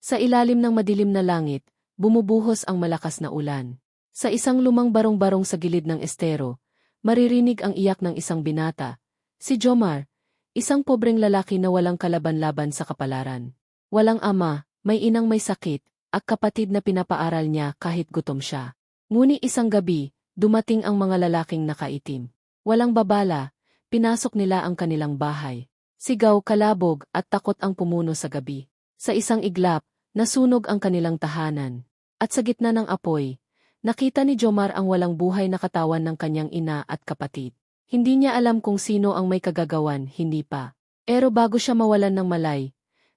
Sa ilalim ng madilim na langit, bumubuhos ang malakas na ulan. Sa isang lumang barong-barong sa gilid ng estero, maririnig ang iyak ng isang binata. Si Jomar, isang pobreng lalaki na walang kalaban-laban sa kapalaran. Walang ama, may inang may sakit, at kapatid na pinapaaral niya kahit gutom siya. Nguni isang gabi, dumating ang mga lalaking nakaitim. Walang babala, pinasok nila ang kanilang bahay. Sigaw, kalabog, at takot ang pumuno sa gabi. Sa isang iglap, nasunog ang kanilang tahanan. At sa gitna ng apoy, nakita ni Jomar ang walang buhay na katawan ng kanyang ina at kapatid. Hindi niya alam kung sino ang may kagagawan, hindi pa. Pero bago siya mawalan ng malay,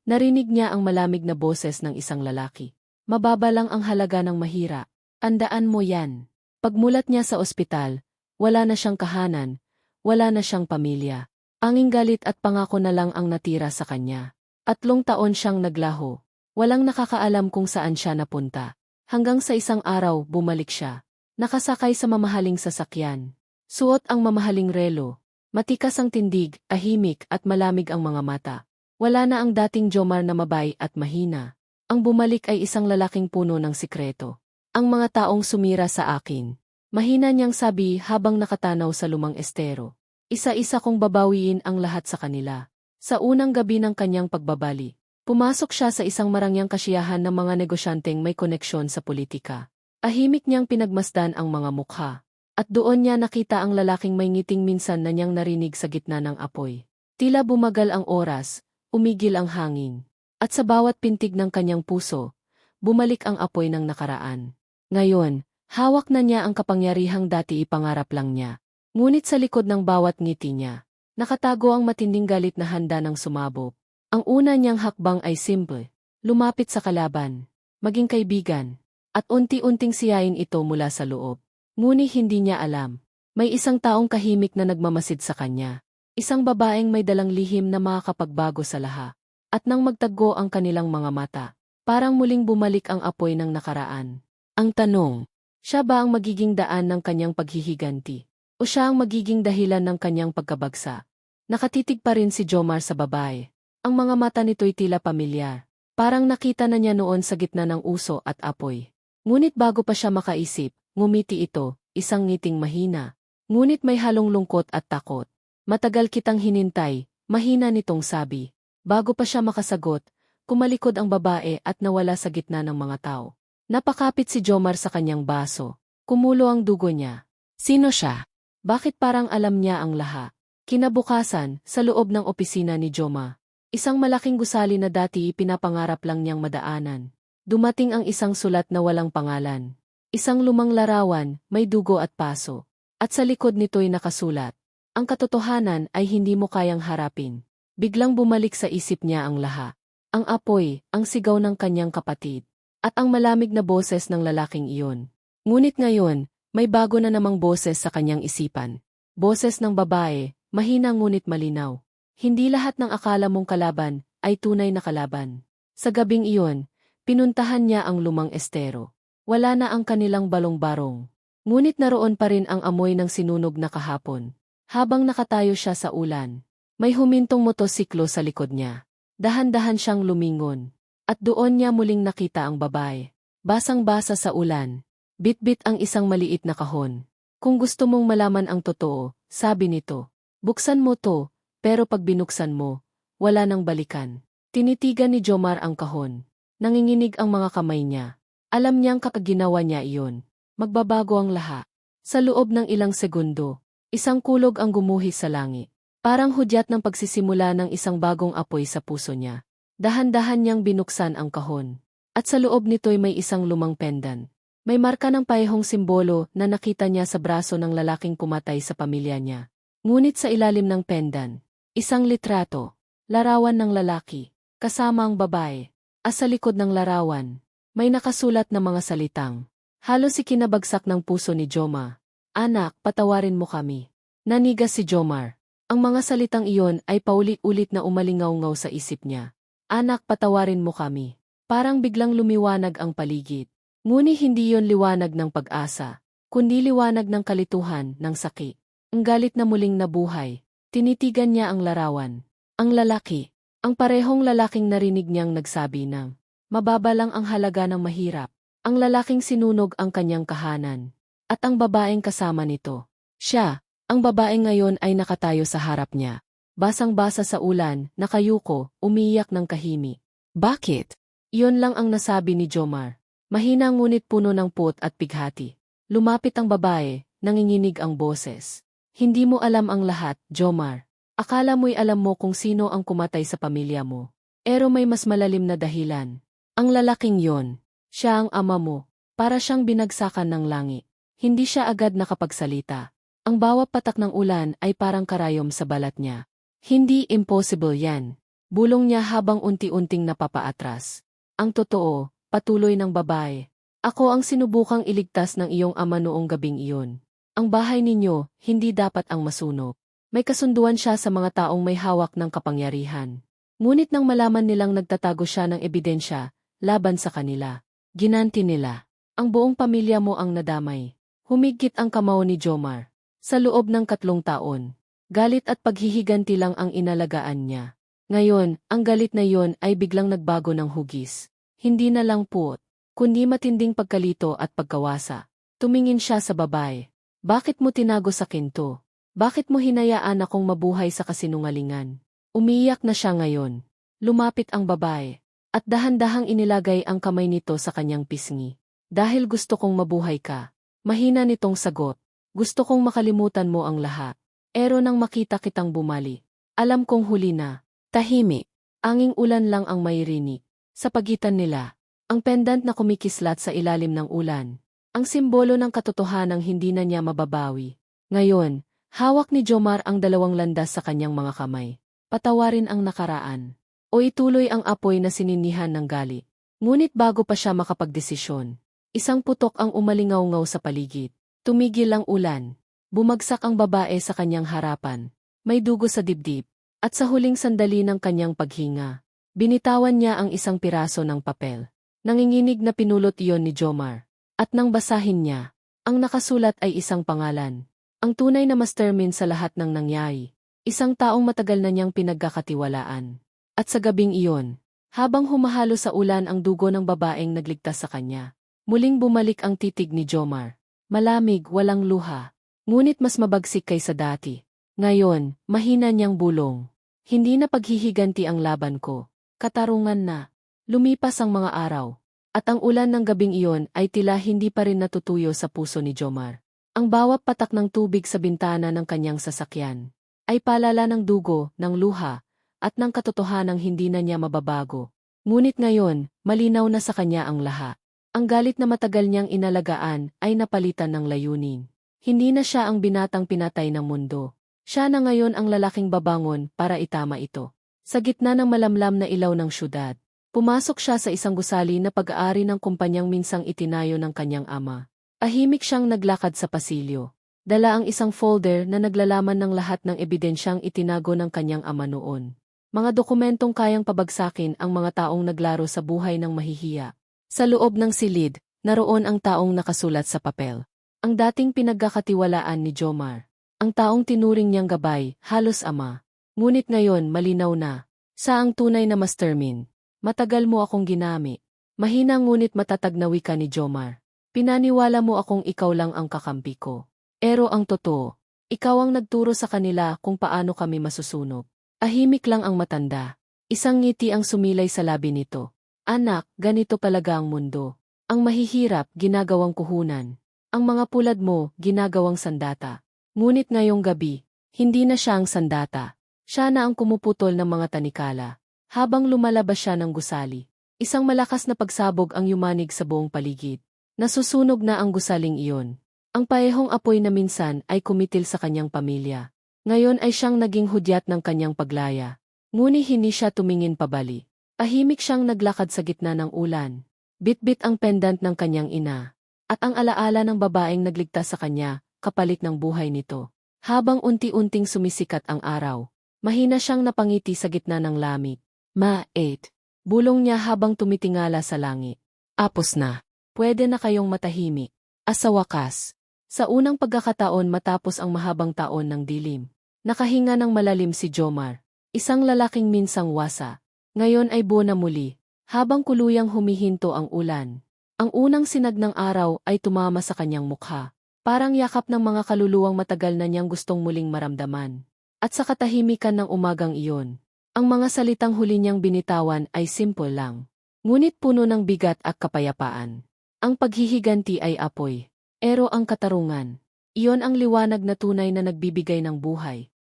narinig niya ang malamig na boses ng isang lalaki. Mababa lang ang halaga ng mahira. Tandaan mo yan. Pagmulat niya sa ospital, wala na siyang kahanan, wala na siyang pamilya. Anging galit at pangako na lang ang natira sa kanya. Atlong taon siyang naglaho. Walang nakakaalam kung saan siya napunta. Hanggang sa isang araw, bumalik siya. Nakasakay sa mamahaling sasakyan. Suot ang mamahaling relo. Matikas ang tindig, ahimik at malamig ang mga mata. Wala na ang dating Jomar na mabay at mahina. Ang bumalik ay isang lalaking puno ng sikreto. Ang mga taong sumira sa akin. Mahina niyang sabi habang nakatanaw sa lumang estero. Isa-isa kong babawiin ang lahat sa kanila. Sa unang gabi ng kanyang pagbabali, pumasok siya sa isang marangyang kasiyahan ng mga negosyanteng may koneksyon sa politika. Ahimik niyang pinagmasdan ang mga mukha. At doon niya nakita ang lalaking may ngiting minsan na niyang narinig sa gitna ng apoy. Tila bumagal ang oras, umigil ang hangin. At sa bawat pintig ng kanyang puso, bumalik ang apoy ng nakaraan. Ngayon, hawak na niya ang kapangyarihang dati ipangarap lang niya. Ngunit sa likod ng bawat ngiti niya, nakatago ang matinding galit na handa ng sumabog. Ang una niyang hakbang ay simple, lumapit sa kalaban, maging kaibigan, at unti-unting siyain ito mula sa loob. Ngunit hindi niya alam, may isang taong kahimik na nagmamasid sa kanya. Isang babaeng may dalang lihim na makakapagbago sa laha. At nang magtaggo ang kanilang mga mata, parang muling bumalik ang apoy ng nakaraan. Ang tanong, siya ba ang magiging daan ng kanyang paghihiganti? O siya ang magiging dahilan ng kanyang pagkabagsa? Nakatitig pa rin si Jomar sa babae. Ang mga mata nito'y tila pamilyar. Parang nakita na niya noon sa gitna ng uso at apoy. Ngunit bago pa siya makaisip, ngumiti ito, isang ngiting mahina. Ngunit may halong lungkot at takot. Matagal kitang hinintay, mahina nitong sabi. Bago pa siya makasagot, kumalikod ang babae at nawala sa gitna ng mga tao. Napakapit si Jomar sa kanyang baso. Kumulo ang dugo niya. Sino siya? Bakit parang alam niya ang laha? Kinabukasan, sa loob ng opisina ni Joma, isang malaking gusali na dati ipinapangarap lang niyang madaanan. Dumating ang isang sulat na walang pangalan. Isang lumang larawan, may dugo at paso. At sa likod nito'y nakasulat. Ang katotohanan ay hindi mo kayang harapin. Biglang bumalik sa isip niya ang laha. Ang apoy, ang sigaw ng kanyang kapatid. At ang malamig na boses ng lalaking iyon. Ngunit ngayon, may bago na namang boses sa kanyang isipan. Boses ng babae, mahina ngunit malinaw. Hindi lahat ng akala mong kalaban ay tunay na kalaban. Sa gabing iyon, pinuntahan niya ang lumang estero. Wala na ang kanilang balong-barong. Ngunit naroon pa rin ang amoy ng sinunog na kahapon. Habang nakatayo siya sa ulan, may humintong motosiklo sa likod niya. Dahan-dahan siyang lumingon. At doon niya muling nakita ang babae. Basang-basa sa ulan. Bit-bit ang isang maliit na kahon. Kung gusto mong malaman ang totoo, sabi nito, buksan mo to, pero pag binuksan mo, wala nang balikan. Tinitigan ni Jomar ang kahon. Nanginginig ang mga kamay niya. Alam niyang kakaginawa niya iyon. Magbabago ang laha. Sa loob ng ilang segundo, isang kulog ang gumuhis sa langit. Parang hudyat ng pagsisimula ng isang bagong apoy sa puso niya. Dahan-dahan niyang binuksan ang kahon. At sa loob nito'y may isang lumang pendant. May marka ng pahehong simbolo na nakita niya sa braso ng lalaking pumatay sa pamilya niya. Ngunit sa ilalim ng pendant, isang litrato, larawan ng lalaki, kasama ang babae. At sa likod ng larawan, may nakasulat na mga salitang. Halos ikinabagsak ng puso ni Joma. Anak, patawarin mo kami. Nanigas si Jomar. Ang mga salitang iyon ay paulit-ulit na umalingaw-ngaw sa isip niya. Anak, patawarin mo kami. Parang biglang lumiwanag ang paligid. Ngunit hindi yon liwanag ng pag-asa, kundi liwanag ng kalituhan, ng sakit. Ang galit na muling nabuhay. Tinitigan niya ang larawan. Ang lalaki. Ang parehong lalaking narinig niyang nagsabi ng, Mababa lang ang halaga ng mahirap. Ang lalaking sinunog ang kanyang kahanan. At ang babaeng kasama nito. Siya, ang babaeng ngayon ay nakatayo sa harap niya. Basang-basa sa ulan, nakayuko, umiiyak ng kahimi. Bakit? Iyon lang ang nasabi ni Jomar. Mahina ngunit puno ng put at pighati. Lumapit ang babae, nanginginig ang boses. Hindi mo alam ang lahat, Jomar. Akala mo'y alam mo kung sino ang kumatay sa pamilya mo. Pero may mas malalim na dahilan. Ang lalaking yon, siya ang ama mo. Para siyang binagsakan ng langit. Hindi siya agad nakapagsalita. Ang bawat patak ng ulan ay parang karayom sa balat niya. Hindi impossible yan. Bulong niya habang unti-unting napapaatras. Ang totoo, patuloy ng babae. Ako ang sinubukang iligtas ng iyong ama noong gabing iyon. Ang bahay ninyo, hindi dapat ang masunog. May kasunduan siya sa mga taong may hawak ng kapangyarihan. Ngunit nang malaman nilang nagtatago siya ng ebidensya, laban sa kanila. Ginanti nila. Ang buong pamilya mo ang nadamay. Humigit ang kamao ni Jomar. Sa loob ng katlong taon. Galit at paghihiganti lang ang inalagaan niya. Ngayon, ang galit na yon ay biglang nagbago ng hugis. Hindi na lang puot, kundi matinding pagkalito at pagkawasa. Tumingin siya sa babae. Bakit mo tinago sa kinto? Bakit mo hinayaan akong mabuhay sa kasinungalingan? Umiyak na siya ngayon. Lumapit ang babae. At dahan-dahang inilagay ang kamay nito sa kanyang pisngi. Dahil gusto kong mabuhay ka. Mahina nitong sagot. Gusto kong makalimutan mo ang lahat. Pero nang makita kitang bumali. Alam kong huli na. Tahimik. Anging ulan lang ang mayrinig. Sa pagitan nila, ang pendant na kumikislat sa ilalim ng ulan. Ang simbolo ng katotohanang hindi na niya mababawi. Ngayon, hawak ni Jomar ang dalawang landas sa kanyang mga kamay. Patawarin ang nakaraan. O ituloy ang apoy na sininihan ng gali. Ngunit bago pa siya makapagdesisyon, isang putok ang umalingaw-ngaw sa paligid. Tumigil ang ulan. Bumagsak ang babae sa kanyang harapan. May dugo sa dibdib. At sa huling sandali ng kanyang paghinga, binitawan niya ang isang piraso ng papel. Nanginginig na pinulot iyon ni Jomar. At nang basahin niya, ang nakasulat ay isang pangalan. Ang tunay na mastermind sa lahat ng nangyari. Isang taong matagal na niyang pinagkakatiwalaan. At sa gabing iyon, habang humahalo sa ulan ang dugo ng babaeng nagligtas sa kanya, muling bumalik ang titig ni Jomar. Malamig, walang luha. Ngunit mas mabagsik kaysa dati. Ngayon, mahina niyang bulong. Hindi na paghihiganti ang laban ko. Katarungan na. Lumipas ang mga araw. At ang ulan ng gabing iyon ay tila hindi pa rin natutuyo sa puso ni Jomar. Ang bawat patak ng tubig sa bintana ng kanyang sasakyan ay palala ng dugo, ng luha, at ng katotohanang hindi na niya mababago. Ngunit ngayon, malinaw na sa kanya ang lahat. Ang galit na matagal niyang inalagaan ay napalitan ng layunin. Hindi na siya ang binatang pinatay ng mundo. Siya na ngayon ang lalaking babangon para itama ito. Sa gitna ng malamlam na ilaw ng syudad, pumasok siya sa isang gusali na pag-aari ng kumpanyang minsang itinayo ng kanyang ama. Ahimik siyang naglakad sa pasilyo. Dala ang isang folder na naglalaman ng lahat ng ebidensyang itinago ng kanyang ama noon. Mga dokumentong kayang pabagsakin ang mga taong naglaro sa buhay ng mahihiya. Sa loob ng silid, naroon ang taong nakasulat sa papel. Ang dating pinagkakatiwalaan ni Jomar. Ang taong tinuring niyang gabay, halos ama. Ngunit ngayon malinaw na. Sa ang tunay na mastermind. Matagal mo akong ginamit. Mahina ngunit matatag na wika ni Jomar. Pinaniwala mo akong ikaw lang ang kakampi ko. Pero ang totoo, ikaw ang nagturo sa kanila kung paano kami masusunog. Ahimik lang ang matanda. Isang ngiti ang sumilay sa labi nito. Anak, ganito palaga ang mundo. Ang mahihirap, ginagawang kuhunan. Ang mga pulad mo, ginagawang sandata. Ngunit ngayong gabi, hindi na siya ang sandata. Siya na ang kumuputol ng mga tanikala. Habang lumalabas siya ng gusali, isang malakas na pagsabog ang yumanig sa buong paligid. Nasusunog na ang gusaling iyon. Ang paehong apoy na minsan ay kumitil sa kanyang pamilya. Ngayon ay siyang naging hudyat ng kanyang paglaya. Ngunit hindi siya tumingin pabali. Ahimik siyang naglakad sa gitna ng ulan. Bit-bit ang pendant ng kanyang ina. At ang alaala ng babaeng nagligtas sa kanya, kapalit ng buhay nito. Habang unti-unting sumisikat ang araw, mahina siyang napangiti sa gitna ng lamig. Ma, 8. Bulong niya habang tumitingala sa langit. Apos na. Pwede na kayong matahimik. Asa wakas. Sa unang pagkakataon matapos ang mahabang taon ng dilim, nakahinga ng malalim si Jomar. Isang lalaking minsang wasa. Ngayon ay buo muli. Habang kuluyang humihinto ang ulan, ang unang sinag ng araw ay tumama sa kanyang mukha. Parang yakap ng mga kaluluwang matagal na niyang gustong muling maramdaman. At sa katahimikan ng umagang iyon, ang mga salitang huli niyang binitawan ay simple lang. Ngunit puno ng bigat at kapayapaan. Ang paghihiganti ay apoy. Ero ang katarungan. Iyon ang liwanag na tunay na nagbibigay ng buhay.